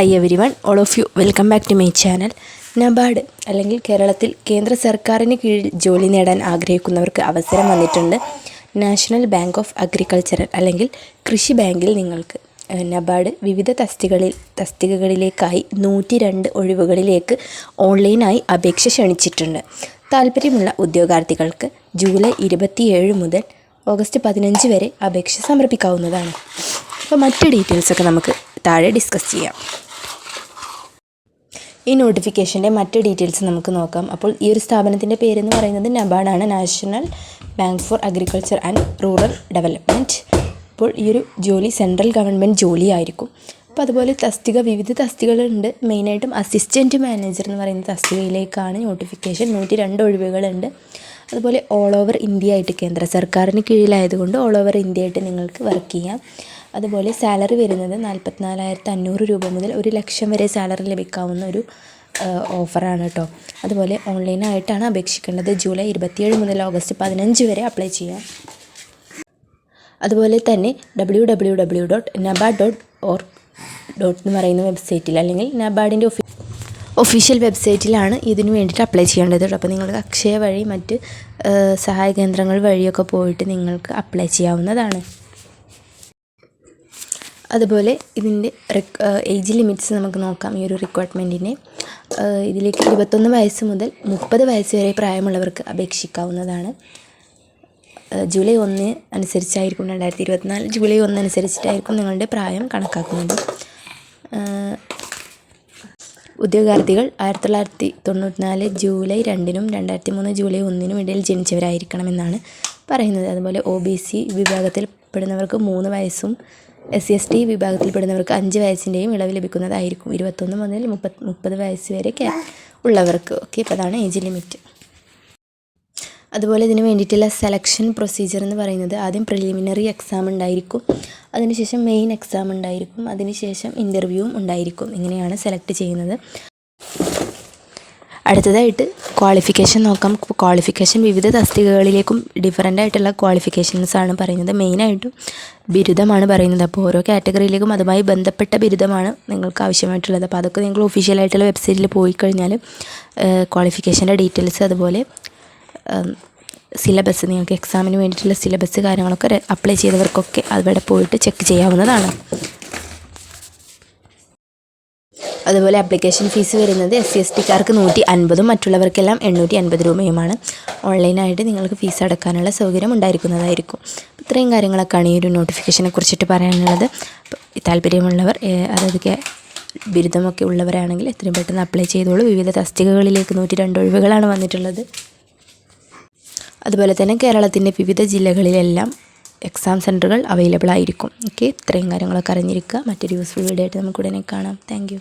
Hi every one all of you welcome back to my channel NABARD അല്ലെങ്കിൽ കേരളത്തിൽ കേന്ദ്ര സർക്കാരിന് കീഴിൽ ജോലി നേടാൻ ആഗ്രഹിക്കുന്നവർക്ക് അവസരം വന്നിട്ടുണ്ട് നാഷണൽ ബാങ്ക് ഓഫ് അഗ്രികൾച്ചറൽ അല്ലെങ്കിൽ കൃഷി ബാങ്കിൽ നിങ്ങൾക്ക്. നബാർഡ് വിവിധ തസ്തികളിൽ തസ്തികകളിലേക്കായി നൂറ്റി രണ്ട് ഒഴിവുകളിലേക്ക് ഓൺലൈനായി അപേക്ഷ ക്ഷണിച്ചിട്ടുണ്ട്. താല്പര്യമുള്ള ഉദ്യോഗാർത്ഥികൾക്ക് ജൂലൈ ഇരുപത്തിയേഴ് മുതൽ ഓഗസ്റ്റ് പതിനഞ്ച് വരെ അപേക്ഷ സമർപ്പിക്കാവുന്നതാണ്. അപ്പോൾ മറ്റ് ഡീറ്റെയിൽസൊക്കെ നമുക്ക് താഴെ ഡിസ്കസ് ചെയ്യാം. ഈ നോട്ടിഫിക്കേഷന്റെ മറ്റ് ഡീറ്റെയിൽസ് നമുക്ക് നോക്കാം. അപ്പോൾ ഈ ഒരു സ്ഥാപനത്തിന്റെ പേരെന്ന് പറയുന്നത് നബാർഡാണ് national bank for agriculture and rural development അപ്പോൾ ഈ ഒരു ജോലി സെൻട്രൽ ഗവൺമെന്റ് ജോലി ആയിരിക്കും അപ്പോൾ അതുപോലെ തസ്തിക വിവിധ തസ്തികകളുണ്ട്. മെയിനായിട്ടും അസിസ്റ്റന്റ് മാനേജർ എന്ന് പറയുന്ന തസ്തികയിലേക്കാണ് നോട്ടിഫിക്കേഷൻ നൂറ്റി രണ്ട് ഒഴിവുകളുണ്ട്. അതുപോലെ ഓൾ ഓവർ ഇന്ത്യ ആയിട്ട് കേന്ദ്ര സർക്കാരിന് കീഴിലായതുകൊണ്ട് ഓൾ ഓവർ ഇന്ത്യ ആയിട്ട് നിങ്ങൾക്ക് വർക്ക് ചെയ്യാം. അതുപോലെ സാലറി വരുന്നത് നാൽപ്പത്തിനാലായിരത്തി അഞ്ഞൂറ് രൂപ മുതൽ ഒരു ലക്ഷം വരെ സാലറി ലഭിക്കാവുന്ന ഒരു ഓഫറാണ് കേട്ടോ. അതുപോലെ ഓൺലൈനായിട്ടാണ് അപേക്ഷിക്കേണ്ടത്. ജൂലൈ ഇരുപത്തിയേഴ് മുതൽ ഓഗസ്റ്റ് പതിനഞ്ച് വരെ അപ്ലൈ ചെയ്യാം. അതുപോലെ തന്നെ ഡബ്ല്യൂ ഡബ്ല്യൂ ഡബ്ല്യൂ ഡോട്ട് നബ ഡോട്ട് ഓർ ഡോട്ട് എന്ന് പറയുന്ന വെബ്സൈറ്റിൽ അല്ലെങ്കിൽ നബാഡിന്റെ ഒഫീ ഒഫീഷ്യൽ വെബ്സൈറ്റിലാണ് ഇതിന് വേണ്ടിയിട്ട് അപ്ലൈ ചെയ്യേണ്ടത് കേട്ടോ. അപ്പോൾ നിങ്ങൾക്ക് അക്ഷയ വഴി മറ്റ് സഹായ കേന്ദ്രങ്ങൾ വഴിയൊക്കെ പോയിട്ട് നിങ്ങൾക്ക് അപ്ലൈ ചെയ്യാവുന്നതാണ്. അതുപോലെ ഇതിന്റെ ഏജ് ലിമിറ്റ്സ് നമുക്ക് നോക്കാം ഈ ഒരു റിക്വയർമെന്റിനെ ഇതിലേക്ക് ഇരുപത്തൊന്ന് വയസ്സ് മുതൽ മുപ്പത് വയസ്സ് വരെ പ്രായമുള്ളവർക്ക് അപേക്ഷിക്കാവുന്നതാണ്. ജൂലൈ ഒന്ന് അനുസരിച്ചായിരിക്കും രണ്ടായിരത്തി ഇരുപത്തിനാല്. ജൂലൈ ഒന്ന് അനുസരിച്ചിട്ടായിരിക്കും നിങ്ങളുടെ പ്രായം കണക്കാക്കുന്നത്. ഉദ്യോഗാർത്ഥികൾ ആയിരത്തി തൊള്ളായിരത്തി തൊണ്ണൂറ്റിനാല് ജൂലൈ രണ്ടിനും രണ്ടായിരത്തി മൂന്ന് ജൂലൈ ഒന്നിനും ഇടയിൽ ജനിച്ചവരായിരിക്കണമെന്നാണ് പറയുന്നത്. അതുപോലെ ഒ ബി സി വിഭാഗത്തിൽപ്പെടുന്നവർക്ക് മൂന്ന് വയസ്സും എസ് സി എസ് ടി വിഭാഗത്തിൽപ്പെടുന്നവർക്ക് അഞ്ച് വയസ്സിന്റെയും ഇളവ് ലഭിക്കുന്നതായിരിക്കും. ഇരുപത്തൊന്ന് മുതൽ മുപ്പത് മുപ്പത് വയസ്സ് വരെ ഉള്ളവർക്ക്. ഓക്കെ അപ്പോൾ അതാണ് ഏജ് ലിമിറ്റ്. അതുപോലെ ഇതിന് വേണ്ടിയിട്ടുള്ള സെലക്ഷൻ പ്രൊസീജിയർ എന്ന് പറയുന്നത് ആദ്യം പ്രിലിമിനറി എക്സാം ഉണ്ടായിരിക്കും. അതിനുശേഷം മെയിൻ എക്സാം ഉണ്ടായിരിക്കും. അതിനുശേഷം ഇന്റർവ്യൂവും ഉണ്ടായിരിക്കും. ഇങ്ങനെയാണ് സെലക്ട് ചെയ്യുന്നത്. അടുത്തതായിട്ട് ക്വാളിഫിക്കേഷൻ നോക്കാം. ക്വാളിഫിക്കേഷൻ വിവിധ തസ്തികകളിലേക്കും ഡിഫറന്റ് ആയിട്ടുള്ള ക്വാളിഫിക്കേഷൻസ് ആണ് പറയുന്നത്. മെയിനായിട്ടും ബിരുദമാണ് പറയുന്നത്. അപ്പോൾ ഓരോ കാറ്റഗറിയിലേക്കും അതുമായി ബന്ധപ്പെട്ട ബിരുദമാണ് നിങ്ങൾക്ക് ആവശ്യമായിട്ടുള്ളത്. അപ്പോൾ അതൊക്കെ നിങ്ങൾ ഒഫീഷ്യലായിട്ടുള്ള വെബ്സൈറ്റിൽ പോയി കഴിഞ്ഞാൽ ക്വാളിഫിക്കേഷന്റെ ഡീറ്റെയിൽസ് അതുപോലെ സിലബസ് നിങ്ങൾക്ക് എക്സാമിന് വേണ്ടിയിട്ടുള്ള സിലബസ് കാര്യങ്ങളൊക്കെ അപ്ലൈ ചെയ്തവർക്കൊക്കെ അവിടെ പോയിട്ട് ചെക്ക് ചെയ്യാവുന്നതാണ്. അതുപോലെ അപ്ലിക്കേഷൻ ഫീസ് വരുന്നത് എസ് സി എസ് ടിക്കാർക്ക് നൂറ്റി അൻപതും മറ്റുള്ളവർക്കെല്ലാം എണ്ണൂറ്റി അൻപത് രൂപയുമാണ് ഓൺലൈനായിട്ട് നിങ്ങൾക്ക് ഫീസ് അടക്കാനുള്ള സൗകര്യം ഉണ്ടായിരിക്കുന്നതായിരിക്കും. ഇത്രയും കാര്യങ്ങളൊക്കെയാണ് ഈ ഒരു നോട്ടിഫിക്കേഷനെ കുറിച്ചിട്ട് പറയാനുള്ളത്. താല്പര്യമുള്ളവർ അതായത് ബിരുദമൊക്കെ ഉള്ളവരാണെങ്കിൽ എത്രയും പെട്ടെന്ന് അപ്ലൈ ചെയ്തോളൂ. വിവിധ തസ്തികകളിലേക്ക് നൂറ്റി രണ്ട് ഒഴിവുകളാണ് വന്നിട്ടുള്ളത്. അതുപോലെ തന്നെ കേരളത്തിന്റെ വിവിധ ജില്ലകളിലെല്ലാം എക്സാം സെന്ററുകൾ അവൈലബിൾ ആയിരിക്കും. ഓക്കെ ഇത്രയും കാര്യങ്ങളൊക്കെ അറിഞ്ഞിരിക്കുക. മറ്റൊരു യൂസ്ഫുൾ വീഡിയോ ആയിട്ട് നമുക്ക് ഉടനെ കാണാം. താങ്ക്